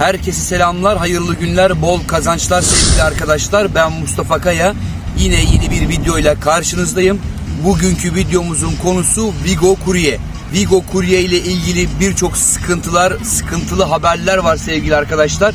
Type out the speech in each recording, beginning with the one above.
Herkese selamlar, hayırlı günler, bol kazançlar sevgili arkadaşlar. Ben Mustafa Kaya. Yine yeni bir videoyla karşınızdayım. Bugünkü videomuzun konusu Vigo Kurye. Vigo Kurye ile ilgili birçok sıkıntılar, sıkıntılı haberler var sevgili arkadaşlar.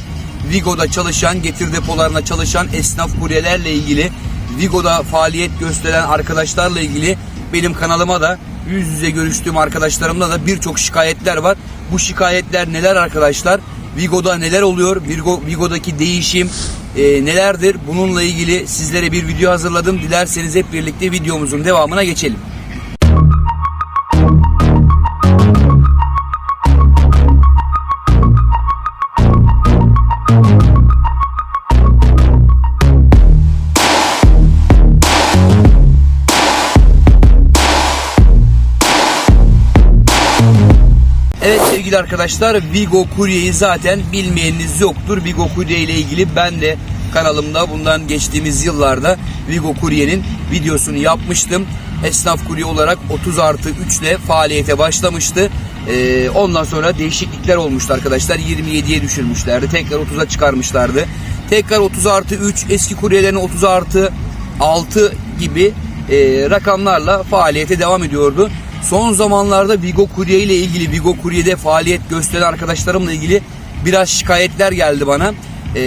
Vigo'da çalışan, getir depolarına çalışan esnaf kuryelerle ilgili, Vigo'da faaliyet gösteren arkadaşlarla ilgili benim kanalıma da yüz yüze görüştüğüm arkadaşlarımla da birçok şikayetler var. Bu şikayetler neler arkadaşlar? Vigo'da neler oluyor? Vigo, Vigo'daki değişim e, nelerdir? Bununla ilgili sizlere bir video hazırladım. Dilerseniz hep birlikte videomuzun devamına geçelim. Sevgili arkadaşlar Vigo Kurye'yi zaten bilmeyeniniz yoktur. Vigo Kurye ile ilgili ben de kanalımda bundan geçtiğimiz yıllarda Vigo Kurye'nin videosunu yapmıştım. Esnaf kurye olarak 30 artı 3 ile faaliyete başlamıştı. Ee, ondan sonra değişiklikler olmuştu arkadaşlar. 27'ye düşürmüşlerdi. Tekrar 30'a çıkarmışlardı. Tekrar 30 artı 3 eski kuryelerin 30 artı 6 gibi e, rakamlarla faaliyete devam ediyordu. Son zamanlarda Vigo Kurye ile ilgili Vigo Kurye'de faaliyet gösteren arkadaşlarımla ilgili biraz şikayetler geldi bana. Ee,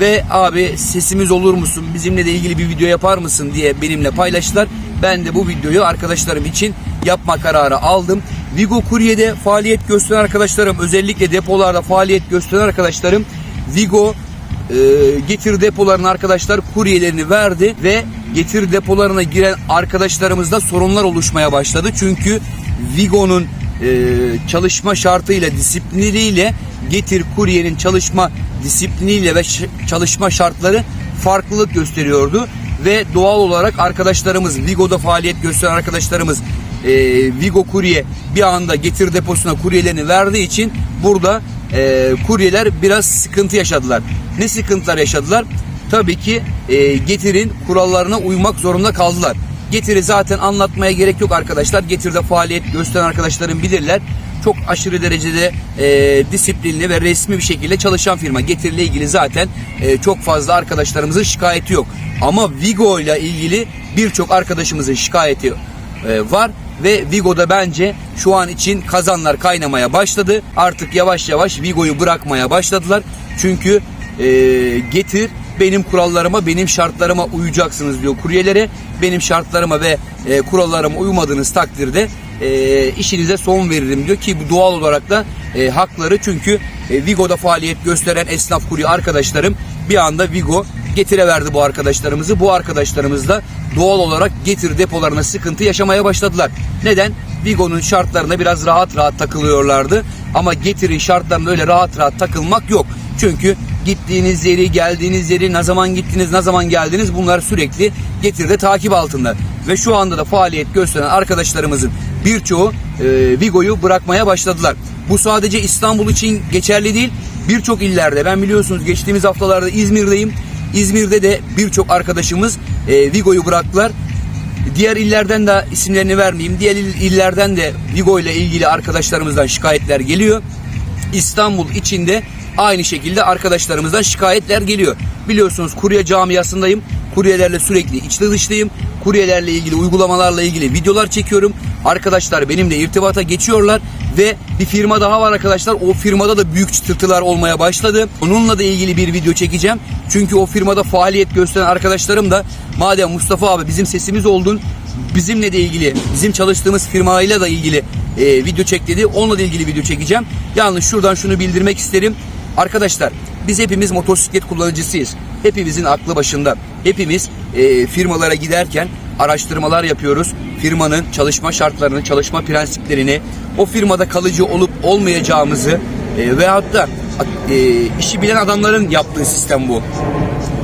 ve abi sesimiz olur musun bizimle de ilgili bir video yapar mısın diye benimle paylaştılar. Ben de bu videoyu arkadaşlarım için yapma kararı aldım. Vigo Kurye'de faaliyet gösteren arkadaşlarım özellikle depolarda faaliyet gösteren arkadaşlarım Vigo e, getir depolarına arkadaşlar kuryelerini verdi ve getir depolarına giren arkadaşlarımızda sorunlar oluşmaya başladı. Çünkü Vigo'nun e, çalışma şartıyla disipliniyle getir kuryenin çalışma disipliniyle ve çalışma şartları farklılık gösteriyordu ve doğal olarak arkadaşlarımız Vigo'da faaliyet gösteren arkadaşlarımız e, Vigo kurye bir anda getir deposuna kuryelerini verdiği için burada e, kuryeler biraz sıkıntı yaşadılar. Ne sıkıntılar yaşadılar? Tabii ki e, getirin kurallarına uymak zorunda kaldılar. Getiri zaten anlatmaya gerek yok arkadaşlar. Getirde faaliyet gösteren arkadaşlarım bilirler. Çok aşırı derecede e, disiplinli ve resmi bir şekilde çalışan firma. Getir ile ilgili zaten e, çok fazla arkadaşlarımızın şikayeti yok. Ama Vigo ile ilgili birçok arkadaşımızın şikayeti e, var ve Vigo'da bence şu an için kazanlar kaynamaya başladı. Artık yavaş yavaş Vigo'yu bırakmaya başladılar. Çünkü e, getir benim kurallarıma, benim şartlarıma uyacaksınız diyor kuryelere. Benim şartlarıma ve e, kurallarıma uymadığınız takdirde e, işinize son veririm diyor ki bu doğal olarak da e, hakları çünkü e, Vigo'da faaliyet gösteren esnaf kurye arkadaşlarım bir anda Vigo getire verdi bu arkadaşlarımızı. Bu arkadaşlarımız da doğal olarak getir depolarına sıkıntı yaşamaya başladılar. Neden? Vigo'nun şartlarına biraz rahat rahat takılıyorlardı. Ama getirin şartlarında öyle rahat rahat takılmak yok. Çünkü gittiğiniz yeri, geldiğiniz yeri, ne zaman gittiniz, ne zaman geldiniz bunlar sürekli getirde takip altında. Ve şu anda da faaliyet gösteren arkadaşlarımızın birçoğu e, Vigo'yu bırakmaya başladılar. Bu sadece İstanbul için geçerli değil. Birçok illerde ben biliyorsunuz geçtiğimiz haftalarda İzmir'deyim. İzmir'de de birçok arkadaşımız e, Vigo'yu bıraktılar. Diğer illerden de isimlerini vermeyeyim. Diğer il- illerden de Vigo ile ilgili arkadaşlarımızdan şikayetler geliyor. İstanbul içinde aynı şekilde arkadaşlarımızdan şikayetler geliyor. Biliyorsunuz kurye camiasındayım. Kuryelerle sürekli içli dışlıyım. Kuryelerle ilgili uygulamalarla ilgili videolar çekiyorum. Arkadaşlar benimle irtibata geçiyorlar ve bir firma daha var arkadaşlar. O firmada da büyük çıtırtılar olmaya başladı. Onunla da ilgili bir video çekeceğim. Çünkü o firmada faaliyet gösteren arkadaşlarım da madem Mustafa abi bizim sesimiz oldun bizimle de ilgili bizim çalıştığımız firmayla da ilgili e, video çek dedi. Onunla da ilgili video çekeceğim. Yalnız şuradan şunu bildirmek isterim. Arkadaşlar biz hepimiz motosiklet kullanıcısıyız. Hepimizin aklı başında. Hepimiz e, firmalara giderken araştırmalar yapıyoruz. Firmanın çalışma şartlarını, çalışma prensiplerini, o firmada kalıcı olup olmayacağımızı e, veyahut da e, işi bilen adamların yaptığı sistem bu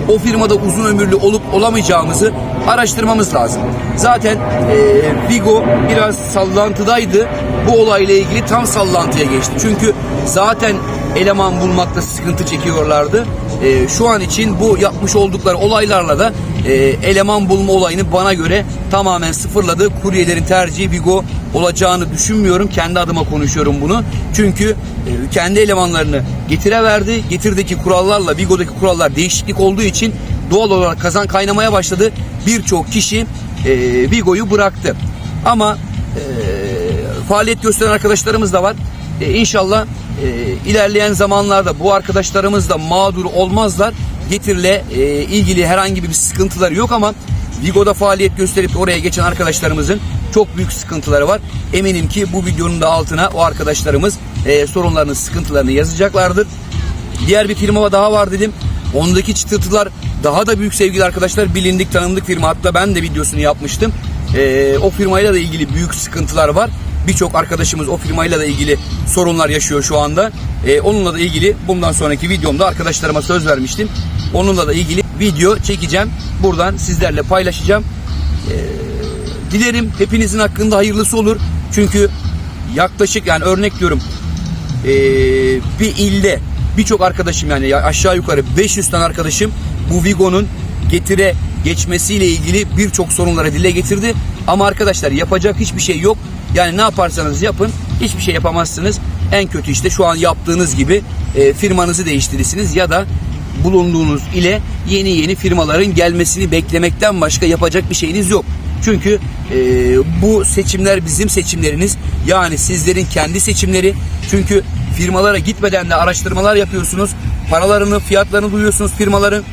o firmada uzun ömürlü olup olamayacağımızı araştırmamız lazım. Zaten e, Vigo biraz sallantıdaydı. Bu olayla ilgili tam sallantıya geçti. Çünkü zaten eleman bulmakta sıkıntı çekiyorlardı. E, şu an için bu yapmış oldukları olaylarla da e, eleman bulma olayını bana göre tamamen sıfırladı. Kuryelerin tercihi Vigo olacağını düşünmüyorum. Kendi adıma konuşuyorum bunu. Çünkü e, kendi elemanlarını getire verdi. Getirdeki kurallarla Vigo'daki kurallar değişiklik olduğu için doğal olarak kazan kaynamaya başladı. Birçok kişi e, Vigo'yu bıraktı. Ama e, faaliyet gösteren arkadaşlarımız da var. E, inşallah e, ilerleyen zamanlarda bu arkadaşlarımız da mağdur olmazlar. Getirle e, ilgili herhangi bir sıkıntıları yok ama Vigo'da faaliyet gösterip oraya geçen arkadaşlarımızın çok büyük sıkıntıları var. Eminim ki bu videonun da altına o arkadaşlarımız e, sorunlarını, sıkıntılarını yazacaklardır. Diğer bir firma daha var dedim. Ondaki çıtırtılar daha da büyük sevgili arkadaşlar. Bilindik tanındık firma. Hatta ben de videosunu yapmıştım. Ee, o firmayla da ilgili büyük sıkıntılar var. Birçok arkadaşımız o firmayla da ilgili sorunlar yaşıyor şu anda. Ee, onunla da ilgili bundan sonraki videomda arkadaşlarıma söz vermiştim. Onunla da ilgili video çekeceğim. Buradan sizlerle paylaşacağım. Ee, dilerim hepinizin hakkında hayırlısı olur. Çünkü yaklaşık yani örnek diyorum ee, bir ilde birçok arkadaşım yani ya- aşağı yukarı 500 tane arkadaşım bu Vigo'nun getire geçmesiyle ilgili birçok sorunları dile getirdi. Ama arkadaşlar yapacak hiçbir şey yok. Yani ne yaparsanız yapın hiçbir şey yapamazsınız. En kötü işte şu an yaptığınız gibi e, firmanızı değiştirirsiniz ya da bulunduğunuz ile yeni yeni firmaların gelmesini beklemekten başka yapacak bir şeyiniz yok. Çünkü e, bu seçimler bizim seçimleriniz. Yani sizlerin kendi seçimleri. Çünkü firmalara gitmeden de araştırmalar yapıyorsunuz. Paralarını, fiyatlarını duyuyorsunuz firmaların.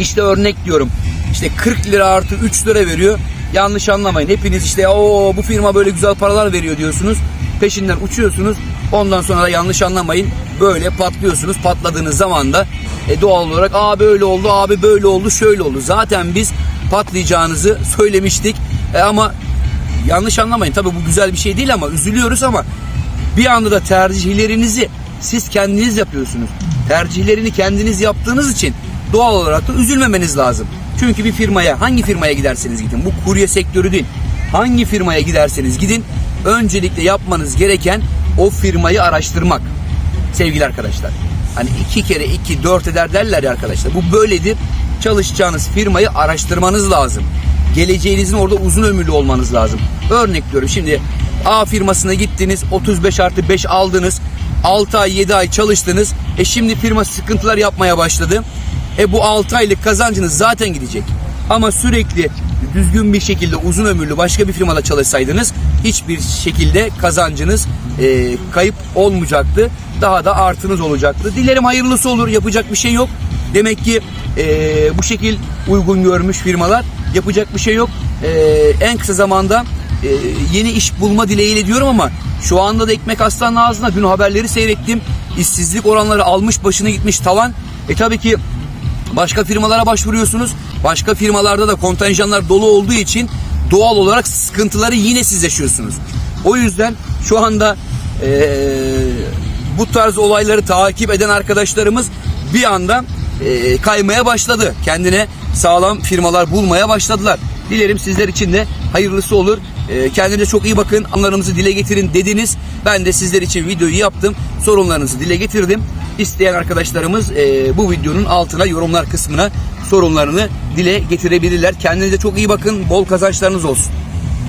İşte örnek diyorum. İşte 40 lira artı 3 lira veriyor. Yanlış anlamayın. Hepiniz işte o bu firma böyle güzel paralar veriyor diyorsunuz. Peşinden uçuyorsunuz. Ondan sonra da yanlış anlamayın. Böyle patlıyorsunuz. Patladığınız zaman da e, doğal olarak abi böyle oldu, abi böyle oldu, şöyle oldu. Zaten biz patlayacağınızı söylemiştik. E, ama yanlış anlamayın. Tabii bu güzel bir şey değil ama üzülüyoruz ama bir anda da tercihlerinizi siz kendiniz yapıyorsunuz. Tercihlerini kendiniz yaptığınız için doğal olarak da üzülmemeniz lazım. Çünkü bir firmaya hangi firmaya giderseniz gidin bu kurye sektörü değil. Hangi firmaya giderseniz gidin öncelikle yapmanız gereken o firmayı araştırmak. Sevgili arkadaşlar. Hani iki kere iki dört eder derler ya arkadaşlar. Bu böyledir. Çalışacağınız firmayı araştırmanız lazım. Geleceğinizin orada uzun ömürlü olmanız lazım. Örnek diyorum şimdi A firmasına gittiniz 35 artı 5 aldınız. 6 ay 7 ay çalıştınız. E şimdi firma sıkıntılar yapmaya başladı. E bu 6 aylık kazancınız zaten gidecek. Ama sürekli düzgün bir şekilde uzun ömürlü başka bir firmada çalışsaydınız hiçbir şekilde kazancınız e, kayıp olmayacaktı. Daha da artınız olacaktı. Dilerim hayırlısı olur. Yapacak bir şey yok. Demek ki e, bu şekil uygun görmüş firmalar yapacak bir şey yok. E, en kısa zamanda e, yeni iş bulma dileğiyle diyorum ama şu anda da ekmek aslanın ağzına dün haberleri seyrettim. İşsizlik oranları almış başını gitmiş tavan. E tabii ki Başka firmalara başvuruyorsunuz. Başka firmalarda da kontenjanlar dolu olduğu için doğal olarak sıkıntıları yine siz yaşıyorsunuz. O yüzden şu anda eee, bu tarz olayları takip eden arkadaşlarımız bir anda eee, kaymaya başladı. Kendine sağlam firmalar bulmaya başladılar. Dilerim sizler için de hayırlısı olur. Eee, kendinize çok iyi bakın. Anlarınızı dile getirin dediniz. Ben de sizler için videoyu yaptım. Sorunlarınızı dile getirdim. İsteyen arkadaşlarımız eee, bu videonun altına yorumlar kısmına sorunlarını dile getirebilirler. Kendinize çok iyi bakın. Bol kazançlarınız olsun.